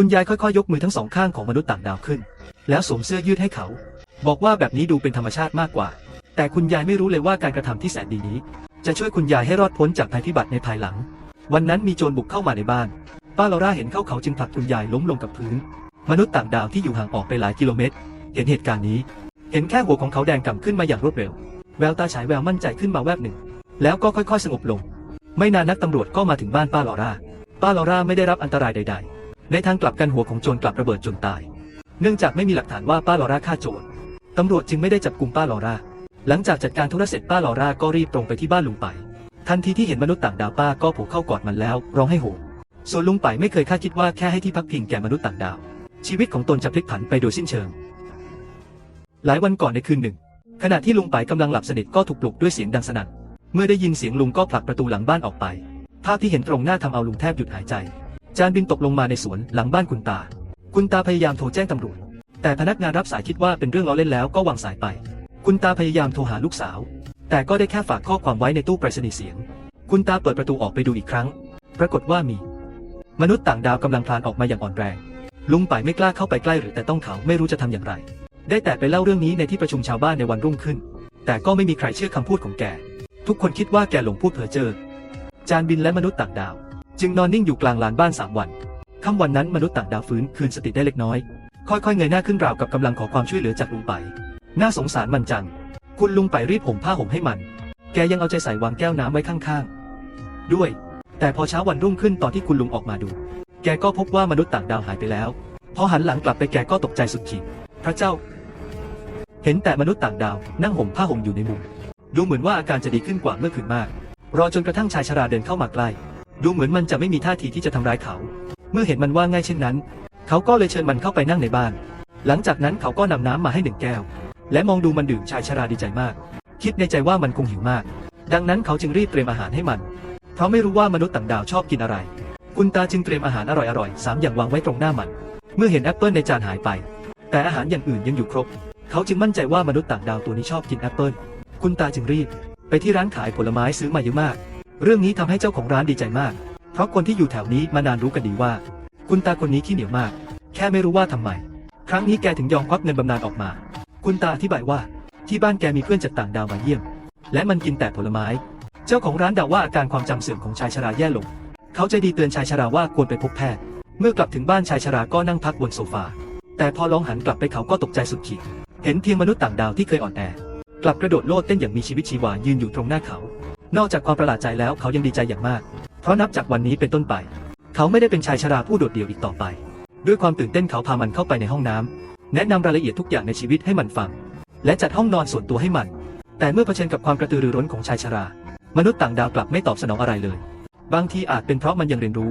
คุณยายค่อยๆ ยกมือทั้งสองข้างของมนุษย์ต่างดาวขึ้น แล้วสวมเสื้อยืดให้เขา บอกว่าแบบนี้ดูเป็นธรรมชาติมากกว่า แต่คุณยายไม่รู้เลยว่าการกระทำที่แสนดีนี้ จะช่วยคุณยายให้รอดพ้นจากภัยพิบัติในภายหลัง วันนั้นมีโจรบุกเข้ามาในบ้าน ป้าลอร่าเห็นเข้าเขาจึงผลักคุณยายล้มลงกับพื้น มนุษย์ต่างดาวที่อยู่ห่างออกไปหลายกิโลเมตร เห็นเหตุการณ์นี้ เห็นแค่หัวของเขาแดงก่ำขึ้นมาอย่างรวดเร็ว แววตาฉายแววมั่นใจขึ้นมาแวบหนึ่ง แล้วก็ค่อยๆ สงบลง ไม่นานนักตำรวจก็มาถึงบ้านป้าลอร่า ป้าลอร่าไม่ได้รับอันตรายใด ๆ ในทางกลับกันหัวของโจรกลับระเบิดจนตาย เนื่องจากไม่มีหลักฐานว่าป้าลอร่าฆ่าโจรตำรวจจึงไม่ได้จับกลุ่มป้าลอร่า หลังจากจัดการธุระเสร็จป้าลอร่าก็รีบตรงไปที่บ้านลุงไป ทันทีที่เห็นมนุษย์ต่างดาวป้าก็โผล่เข้ากอดมันแล้ว ร้องให้โหส่วนลุงไปไม่เคยคาดคิดว่าแค่ให้ที่พักพิงแก่มนุษย์ต่างดาว ชีวิตของตนจะพลิกผันไปโดยสิ้นเชิง หลายวันก่อนในคืนหนึ่ง ขณะที่ลุงไปกำลังหลับสนิทก็ถูกปลุกด้วยเสียงดังสนั่นเมื่อได้ยินเสียงลุงก็ผลักประตูหลังบ้านออกไป ภาพที่เห็นตรงหน้าทำเอาลุงแทบหยุดหายใจ จานบินตกลงมาในสวนหลังบ้านคุณตา คุณตาพยายามโทรแจ้งตำรวจ แต่พนักงานรับสายคิดว่าเป็นเรื่องล้อเล่นแล้วก็วางสายไป คุณตาพยายามโทรหาลูกสาว แต่ก็ได้แค่ฝากข้อความไว้ในตู้ไปรษณีย์เสียง คุณตาเปิดประตูออกไปดูอีกครั้ง ปรากฏว่ามี มนุษย์ต่างดาวกำลังพลานออกมาอย่างอ่อนแรง ลุงไปไม่กล้าเข้าไปใกล้หรือแต่ต้องเขาไม่รู้จะทำอย่างไร ได้แต่ไปเล่าเรื่องนี้ในที่ประชุมชาวบ้านในวันรุ่งขึ้น แต่ก็ไม่มีใครเชื่อคำพูดของแก ทุกคนคิดว่าแกหลงพูดเพ้อเจ้อจานบินและมนุษย์ต่างดาว จึงนอนนิ่งอยู่กลางลานบ้านสามวันค่ำวันนั้นมนุษย์ต่างดาวฟื้นคืนสติได้เล็กน้อย ค่อยๆเงยหน้าขึ้นราวกับกำลังขอความช่วยเหลือจากลุงไป น่าสงสารมันจัง คุณลุงไปรีบห่มผ้าห่มให้มัน แกยังเอาใจใส่วางแก้วน้ำไว้ข้างๆ ด้วย แต่พอเช้าวันรุ่งขึ้นตอนที่คุณลุงออกมาดู แกก็พบว่ามนุษย์ต่างดาวหายไปแล้ว พอหันหลังกลับไปแกก็ตกใจสุดขีด พระเจ้า เห็นแต่มนุษย์ต่างดาวนั่งห่มผ้าห่มอยู่ในมุม ดูเหมือนว่าอาการจะดีขึ้นกว่าเมื่อคืนมาก รอจนกระทั่งชายชราเดินเข้ามาใกล้ ดูเหมือนมันจะไม่มีท่าทีที่จะทำร้ายเขา เมื่อเห็นมันว่าง่ายเช่นนั้น เขาก็เลยเชิญมันเข้าไปนั่งในบ้าน หลังจากนั้นเขาก็นำน้ำมาให้หนึ่งแก้ว และมองดูมันดื่มชายชราดีใจมาก คิดในใจว่ามันคงหิวมาก ดังนั้นเขาจึงรีบเตรียมอาหารให้มัน เพราะไม่รู้ว่ามนุษย์ต่างดาวชอบกินอะไร คุณตาจึงเตรียมอาหารอร่อยๆสามอย่างวางไว้ตรงหน้ามัน เมื่อเห็นแอปเปิลในจานหายไป แต่อาหารอย่างอื่นยังอยู่ครบ เขาจึงมั่นใจว่ามนุษย์ต่างดาวตัวนี้ชอบกินแอปเปิลคุณตาจึงรีบ ไปที่ร้านขายผลไม้ซื้อมาเยอะมาก เรื่องนี้ทำให้เจ้าของร้านดีใจมาก เพราะคนที่อยู่แถวนี้มานานรู้กันดีว่า คุณตาคนนี้ขี้เหนียวมาก แค่ไม่รู้ว่าทำไม ครั้งนี้แกถึงยอมควักเงินบำนาญออกมา คุณตาอธิบายว่า ที่บ้านแกมีเพื่อนจากต่างดาวมาเยี่ยม และมันกินแต่ผลไม้ เจ้าของร้านเดาว่าอาการความจำเสื่อมของชายชราแย่ลง เขาใจดีเตือนชายชราว่าควรไปพบแพทย์ เมื่อกลับถึงบ้านชายชราก็นั่งพักบนโซฟา แต่พอลองหันกลับไปเขาก็ตกใจสุดขีด เห็นเพียงมนุษย์ต่างดาวที่เคยอ่อนแอกลับกระโดดโลดเต้นอย่างมีชีวิตชีวายืนอยู่ตรงหน้าเขา นอกจากความประหลาดใจแล้วเขายังดีใจอย่างมาก เพราะนับจากวันนี้เป็นต้นไป เขาไม่ได้เป็นชายชราผู้โดดเดี่ยวอีกต่อไป ด้วยความตื่นเต้นเขาพามันเข้าไปในห้องน้ำแนะนำรายละเอียดทุกอย่างในชีวิตให้มันฟัง และจัดห้องนอนส่วนตัวให้มัน แต่เมื่อเผชิญกับความกระตือรือร้นของชายชรา มนุษย์ต่างดาวกลับไม่ตอบสนองอะไรเลย บางทีอาจเป็นเพราะมันยังเรียนรู้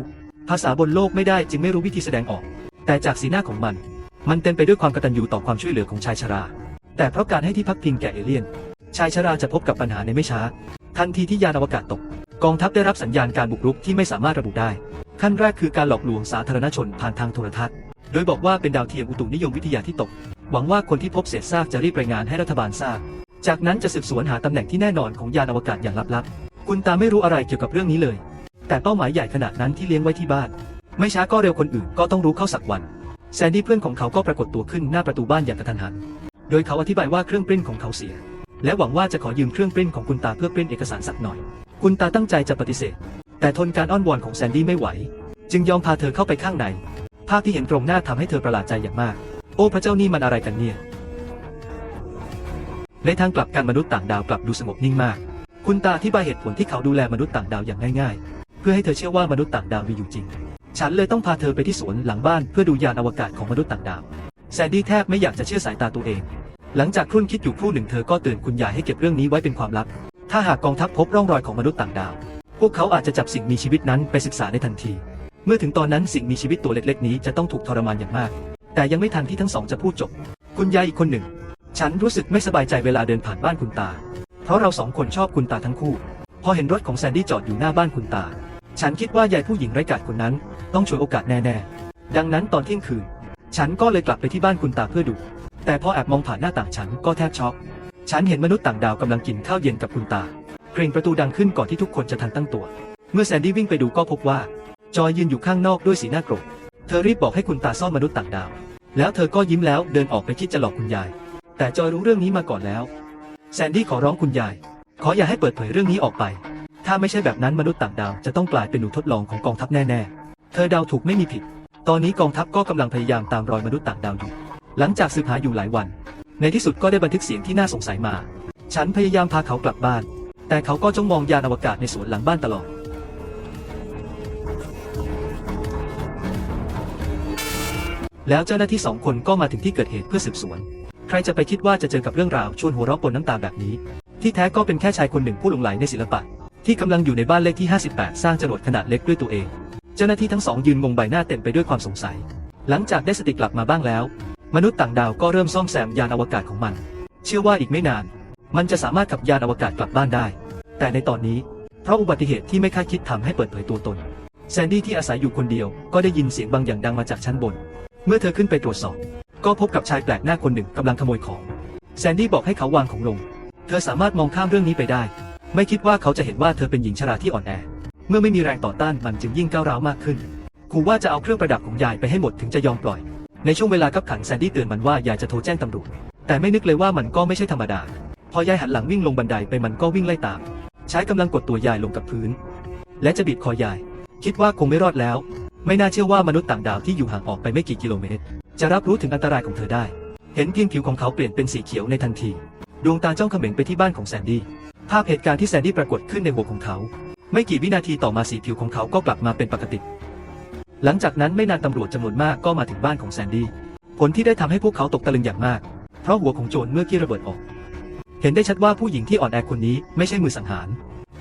ภาษาบนโลกไม่ได้จึงไม่รู้วิธีแสดงออก แต่จากสีหน้าของมัน มันเต็มไปด้วยความกตัญญูต่อความช่วยเหลือของชายชรา แต่เพราะการให้ที่พักพิงแก่เอเลี่ยน ชายชราจะพบกับปัญหาในไม่ช้า ทันทีที่ยานอวกาศตก กองทัพได้รับสัญญาณการบุกรุกที่ไม่สามารถระบุได้ ขั้นแรกคือการหลอกลวงสาธารณชนผ่านทางโทรทัศน์ โดยบอกว่าเป็นดาวเทียมอุตุนิยมวิทยาที่ตก หวังว่าคนที่พบเศษซากจะรีบรายงานให้รัฐบาลทราบ จากนั้นจะสืบสวนหาตำแหน่งที่แน่นอนของยานอวกาศอย่างลับๆ คุณตาไม่รู้อะไรเกี่ยวกับเรื่องนี้เลย แต่เป้าหมายใหญ่ขนาดนั้นที่เลี้ยงไว้ที่บ้าน ไม่ช้าก็เร็วคนอื่นก็ต้องรู้เข้าสักวัน แซนดี้เพื่อนของเขาก็ปรากฏตัวขึ้นหน้าประตูบ้านอย่างกระทันหัน โดยเขาอธิบายว่าเครื่องปริ้นของเขาเสีย และหวังว่าจะขอยืมเครื่องปริ้นของคุณตาเพื่อปริ้นเอกสารสักหน่อย คุณตาตั้งใจจะปฏิเสธ แต่ทนการอ้อนวอนของแซนดี้ไม่ไหว จึงยอมพาเธอเข้าไปข้างใน ภาพที่เห็นตรงหน้าทำให้เธอประหลาดใจอย่างมาก โอ้พระเจ้านี่มันอะไรกันเนี่ย ในทางกลับกันมนุษย์ต่างดาวกลับดูสงบนิ่งมาก คุณตาอธิบายเหตุผลที่เขาดูแลมนุษย์ต่างดาวอย่างง่ายๆ เพื่อให้เธอเชื่อว่ามนุษย์ต่างดาวมีอยู่จริง ฉันเลยต้องพาเธอไปที่สวนหลังบ้านเพื่อดูยานอวกาศของมนุษย์ต่างดาว แซนดี้แทบไม่อยากจะเชื่อสายตาตัวเอง หลังจากครุ่นคิดอยู่ครู่หนึ่งเธอก็เตือนคุณยายให้เก็บเรื่องนี้ไว้เป็นความลับ ถ้าหากกองทัพพบร่องรอยของมนุษย์ต่างดาว พวกเขาอาจจะจับสิ่งมีชีวิตนั้นไปศึกษาในทันที เมื่อถึงตอนนั้นสิ่งมีชีวิตตัวเล็กๆนี้จะต้องถูกทรมานอย่างมาก แต่ยังไม่ทันที่ทั้งสองจะพูดจบ คุณยายอีกคนหนึ่ง ฉันรู้สึกไม่สบายใจเวลาเดินผ่านบ้านคุณตา เพราะเราสองคนชอบคุณตาทั้งคู่ พอเห็นรถของแซนดี้จอดอยู่หน้าบ้านคุณตา ฉันคิดว่ายายผู้หญิงไร้กาจคนนั้น ต้องฉวยโอกาสแน่ๆ ดังนั้นตอนเที่ยงคืน ฉันก็เลยกลับไปที่บ้านคุณตาเพื่อดู แต่พอแอบมองผ่านหน้าต่างฉันก็แทบช็อก ฉันเห็นมนุษย์ต่างดาวกำลังกินข้าวเย็นกับคุณตา เกรงประตูดังขึ้นก่อนที่ทุกคนจะทันตั้งตัว เมื่อแซนดี้วิ่งไปดูก็พบว่า จอยยืนอยู่ข้างนอกด้วยสีหน้าโกรธ เธอรีบบอกให้คุณตาซ่อนมนุษย์ต่างดาว แล้วเธอก็ยิ้มแล้วเดินออกไปคิดจะหลอกคุณยาย แต่จอยรู้เรื่องนี้มาก่อนแล้ว แซนดี้ขอร้องคุณยาย ขออย่าให้เปิดเผยเรื่องนี้ออกไป ถ้าไม่ใช่แบบนั้นมนุษย์ต่างดาวจะต้องกลายเป็นหนูทดลองของกองทัพแน่ๆ เธอเดาถูกไม่มีผิด ตอนนี้กองทัพก็กำลังพยายามตามรอยมนุษย์ต่างดาวอยู่ หลังจากสืบหาอยู่หลายวัน ในที่สุดก็ได้บันทึกเสียงที่น่าสงสัยมา ฉันพยายามพาเขากลับบ้าน แต่เขาก็จ้องมองยานอวกาศในสวนหลังบ้านตลอด แล้วเจ้าหน้าที่สองคนก็มาถึงที่เกิดเหตุเพื่อสืบสวน ใครจะไปคิดว่าจะเจอกับเรื่องราวชวนหัวเราะปนน้ำตาแบบนี้ ที่แท้ก็เป็นแค่ชายคนหนึ่งผู้หลงใหลในศิลปะ ที่กำลังอยู่ในบ้านเลขที่ 58 สร้างจรวดขนาดเล็กด้วยตัวเอง เจ้าหน้าที่ทั้งสองยืนงงใบหน้าเต็มไปด้วยความสงสัย หลังจากได้สติกลับมาบ้างแล้ว มนุษย์ต่างดาวก็เริ่มซ่อมแซมยานอวกาศของมัน เชื่อว่าอีกไม่นาน มันจะสามารถขับยานอวกาศกลับบ้านได้ แต่ในตอนนี้ เพราะอุบัติเหตุที่ไม่คาดคิดทำให้เปิดเผยตัวตน แซนดี้ที่อาศัยอยู่คนเดียวก็ได้ยินเสียงบางอย่างดังมาจากชั้นบน เมื่อเธอขึ้นไปตรวจสอบ ก็พบกับชายแปลกหน้าคนหนึ่งกำลังขโมยของ แซนดี้บอกให้เขาวางของลง เธอสามารถมองข้ามเรื่องนี้ไปได้ ไม่คิดว่าเขาจะเห็นว่าเธอเป็นหญิงชราที่อ่อนแอ เมื่อไม่มีแรงต่อต้านมันจึงยิ่งก้าวร้าวมากขึ้นขู่ว่าจะเอาเครื่องประดับของยายไปให้หมดถึงจะยอมปล่อย ในช่วงเวลากับขันแซนดี้เตือนมันว่ายายจะโทรแจ้งตำรวจ แต่ไม่นึกเลยว่ามันก็ไม่ใช่ธรรมดา พอยายหันหลังวิ่งลงบันไดไปมันก็วิ่งไล่ตาม ใช้กำลังกดตัวยายลงกับพื้น และจะบีบคอยาย คิดว่าคงไม่รอดแล้ว ไม่น่าเชื่อว่ามนุษย์ต่างดาวที่อยู่ห่างออกไปไม่กี่กิโลเมตร จะรับรู้ถึงอันตรายของเธอได้ เห็นเพียงผิวของเขาเปลี่ยนเป็นสีเขียวในทันที ดวงตาจ้องเขม็งไปที่บ้านของแซนดี้ ภาพเหตุการณ์ที่แซนดี้ปรากฏขึ้นในหัวของเขา ไม่กี่วินาทีต่อมาสีผิวของเขาก็กลับมาเป็นปกติ หลังจากนั้นไม่นานตำรวจจำนวนมากก็มาถึงบ้านของแซนดี้ ผลที่ได้ทำให้พวกเขาตกตะลึงอย่างมาก เพราะหัวของโจรเมื่อกี้ระเบิดออก เห็นได้ชัดว่าผู้หญิงที่อ่อนแอคนนี้ไม่ใช่มือสังหาร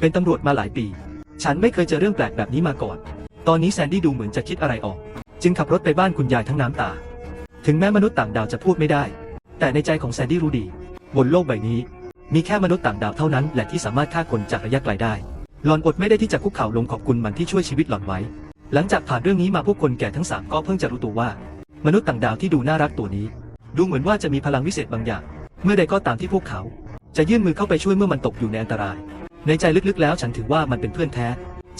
เป็นตำรวจมาหลายปี ฉันไม่เคยเจอเรื่องแปลกแบบนี้มาก่อน ตอนนี้แซนดี้ดูเหมือนจะคิดอะไรออก จึงขับรถไปบ้านคุณยายทั้งน้ำตา ถึงแม้มนุษย์ต่างดาวจะพูดไม่ได้ แต่ในใจของแซนดี้รู้ดี บนโลกใบนี้ มีแค่มนุษย์ต่างดาวเท่านั้นแหละที่สามารถฆ่าคนจากระยะไกลได้ หลอนอดไม่ได้ที่จะคุกเข่าลงขอบคุณมันที่ช่วยชีวิตหลอนไว้ หลังจากผ่านเรื่องนี้มาพวกคนแก่ทั้งสามก็เพิ่งจะรู้ตัวว่า มนุษย์ต่างดาวที่ดูน่ารักตัวนี้ ดูเหมือนว่าจะมีพลังวิเศษบางอย่าง เมื่อใดก็ตามที่พวกเขา จะยื่นมือเข้าไปช่วยเมื่อมันตกอยู่ในอันตราย ในใจลึกๆแล้วฉันถือว่ามันเป็นเพื่อนแท้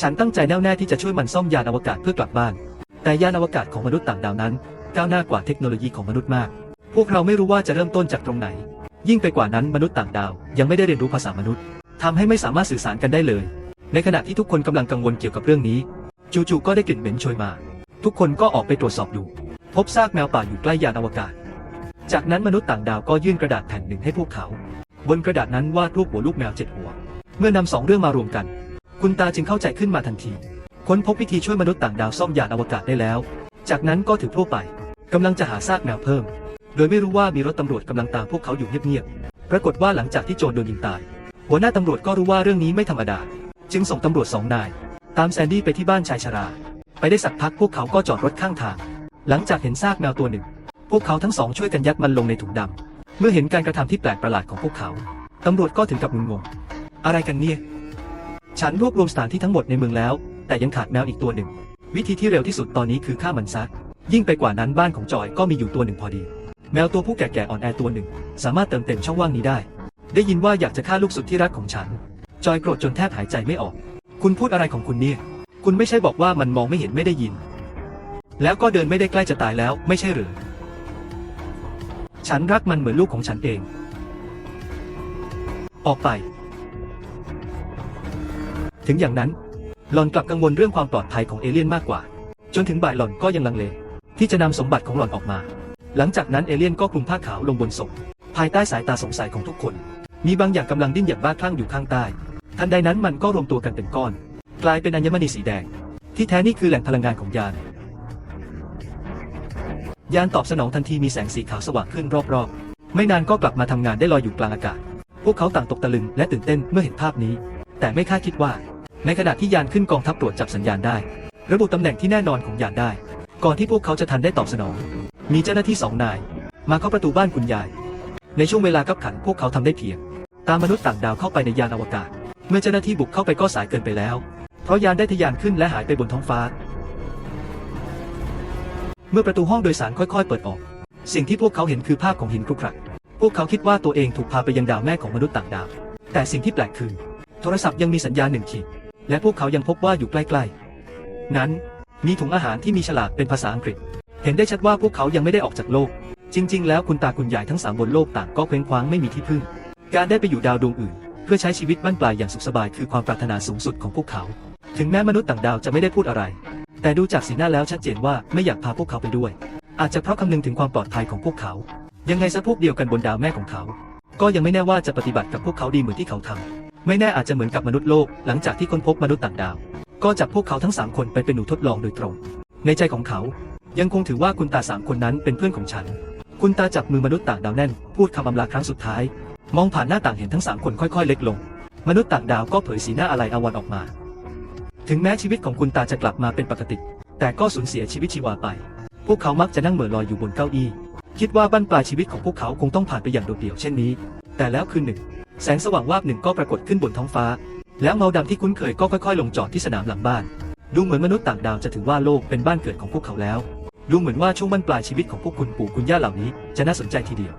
ฉันตั้งใจแน่วแน่ที่จะช่วยมันซ่อมยานอวกาศเพื่อกลับบ้าน แต่ยานอวกาศของมนุษย์ต่างดาวนั้น ก้าวหน้ากว่าเทคโนโลยีของมนุษย์มาก พวกเราไม่รู้ว่าจะเริ่มต้นจากตรงไหน ยิ่งไปกว่านั้นมนุษย์ต่างดาว ยังไม่ได้เรียนรู้ภาษามนุษย์ทำให้ไม่สามารถสื่อสารกันได้เลย ในขณะที่ทุกคนกำลังกังวลเกี่ยวกับเรื่องนี้ จู่ๆก็ได้กลิ่นเหม็นโชยมา ทุกคนก็ออกไปตรวจสอบดู พบซากแมวป่าอยู่ใกล้ยานอวกาศ จากนั้นมนุษย์ต่างดาวก็ยื่นกระดาษแผ่นหนึ่งให้พวกเขา บนกระดาษนั้นวาดรูปหัวลูกแมวเจ็ดหัว เมื่อนำสองเรื่องมารวมกัน คุณตาจึงเข้าใจขึ้นมาทันที ค้นพบวิธีช่วยมนุษย์ต่างดาวซ่อมยานอวกาศได้แล้ว จากนั้นก็ถือพวกไปกำลังจะหาซากแมวเพิ่ม โดยไม่รู้ว่ามีรถตำรวจกำลังตามพวกเขาอยู่เงียบๆ ปรากฏว่าหลังจากที่โจรโดนยิงตาย หัวหน้าตำรวจก็รู้ว่าเรื่องนี้ไม่ธรรมดา จึงส่งตำรวจสองนาย ตามแซนดี้ไปที่บ้านชายชรา ไปได้สักพักพวกเขาก็จอดรถข้างทาง หลังจากเห็นซากแมวตัวหนึ่ง พวกเขาทั้งสองช่วยกันยัดมันลงในถุงดำ เมื่อเห็นการกระทำที่แปลกประหลาดของพวกเขา ตำรวจก็ถึงกับงงงอะไรกันเนี่ย ฉันรวบรวมสถานที่ทั้งหมดในเมืองแล้ว แต่ยังขาดแมวอีกตัวหนึ่ง วิธีที่เร็วที่สุดตอนนี้คือฆ่ามันซะ ยิ่งไปกว่านั้นบ้านของจอยก็มีอยู่ตัวหนึ่งพอดี แมวตัวผู้แก่ๆอ่อนแอตัวหนึ่ง สามารถเติมเต็มช่องว่างนี้ได้ ได้ยินว่าอยากจะฆ่าลูกสุดที่รักของฉัน จอยโกรธจนแทบหายใจไม่ออก คุณพูดอะไรของคุณเนี่ย คุณไม่ใช่บอกว่ามันมองไม่เห็นไม่ได้ยิน แล้วก็เดินไม่ได้ใกล้จะตายแล้วไม่ใช่หรือ ฉันรักมันเหมือนลูกของฉันเอง ออกไป ถึงอย่างนั้น หล่อนกลับกังวลเรื่องความปลอดภัยของเอเลี่ยนมากกว่า จนถึงบ่ายหล่อนก็ยังลังเล ที่จะนำสมบัติของหล่อนออกมา หลังจากนั้นเอเลี่ยนก็คลุมผ้าขาวลงบนศพภายใต้สายตาสงสัยของทุกคน มีบางอย่างกำลังดิ้นอย่างบ้าคลั่งอยู่ข้างใต้ ทันใดนั้นมันก็รวมตัวกันเป็นก้อน กลายเป็นอัญมณีสีแดง ที่แท้นี่คือแหล่งพลังงานของยาน ยานตอบสนองทันทีมีแสงสีขาวสว่างขึ้นรอบๆ ไม่นานก็กลับมาทำงานได้ลอยอยู่กลางอากาศ พวกเขาต่างตกตะลึงและตื่นเต้นเมื่อเห็นภาพนี้ แต่ไม่คาดคิดว่า ในขณะที่ยานขึ้นกองทัพตรวจจับสัญญาณได้ ระบุตำแหน่งที่แน่นอนของยานได้ ก่อนที่พวกเขาจะทันได้ตอบสนอง มีเจ้าหน้าที่สองนาย มาเข้าประตูบ้านคุณยาย ในช่วงเวลากับขันพวกเขาทำได้เพียง ตามมนุษย์ต่างดาวเข้าไปในยานอวกาศ เมื่อเจ้าหน้าที่บุกเข้าไปก็สายเกินไปแล้ว เพราะยานได้ทะยานขึ้นและหายไปบนท้องฟ้า เมื่อประตูห้องโดยสารค่อยๆ เปิดออก สิ่งที่พวกเขาเห็นคือภาพของหินครุขระพวกเขาคิดว่าตัวเองถูกพาไปยังดาวแม่ของมนุษย์ต่างดาว แต่สิ่งที่แปลกคือ โทรศัพท์ยังมีสัญญาณหนึ่งขีด และพวกเขายังพบว่าอยู่ใกล้ๆ นั้นมีถุงอาหารที่มีฉลากเป็นภาษาอังกฤษ เห็นได้ชัดว่าพวกเขายังไม่ได้ออกจากโลก จริง ๆ แล้วคุณตาคุณยายทั้งสามบนโลกต่างก็เคว้งคว้างไม่มีที่พึ่ง การได้ไปอยู่ดาวดวงอื่น เพื่อใช้ชีวิตบ้านปลายอย่างสุขสบายคือความปรารถนาสูงสุดของพวกเขา ถึงแม้มนุษย์ต่างดาวจะไม่ได้พูดอะไร แต่ดูจากสีหน้าแล้วชัดเจนว่าไม่อยากพาพวกเขาไปด้วย อาจจะเพราะคำนึงถึงความปลอดภัยของพวกเขา ยังไงซะพวกเดียวกันบนดาวแม่ของเขา ก็ยังไม่แน่ว่าจะปฏิบัติกับพวกเขาดีเหมือนที่เขาทำไม่แน่อาจจะเหมือนกับมนุษย์โลก หลังจากที่ค้นพบมนุษย์ต่างดาว ก็จับพวกเขาทั้งสามคนไปเป็นหนูทดลองโดยตรง ในใจของเขา ยังคงถือว่าคุณตาสามคนนั้นเป็นเพื่อนของฉัน คุณตาจับมือมนุษย์ต่างดาวแน่น พูดคำอำลาครั้งสุดท้าย มองผ่านหน้าต่างเห็นทั้งสามคนค่อยๆ เล็กลง มนุษย์ต่างดาวก็เผยสีหน้าอะไรอาวรณ์ออกมา ถึงแม้ชีวิตของคุณตาจะกลับมาเป็นปกติ แต่ก็สูญเสียชีวิตชีวาไป พวกเขามักจะนั่งเหม่อลอยอยู่บนเก้าอี้ คิดว่าบั้นปลายชีวิตของพวกเขาคงต้องผ่านไปอย่างโดดเดี่ยวเช่นนี้ แต่แล้วคืนหนึ่ง แสงสว่างวาบหนึ่งก็ปรากฏขึ้นบนท้องฟ้า แล้วเงาดำที่คุ้นเคยก็ค่อยๆ ลงจอดที่สนามหลังบ้าน ดูเหมือนมนุษย์ต่างดาวจะถือว่าโลกเป็นบ้านเกิดของพวกเขาแล้ว ดูเหมือนว่าช่วงบั้นปลายชีวิตของพวกคุณปู่คุณย่าเหล่านี้จะน่าสนใจทีเดียว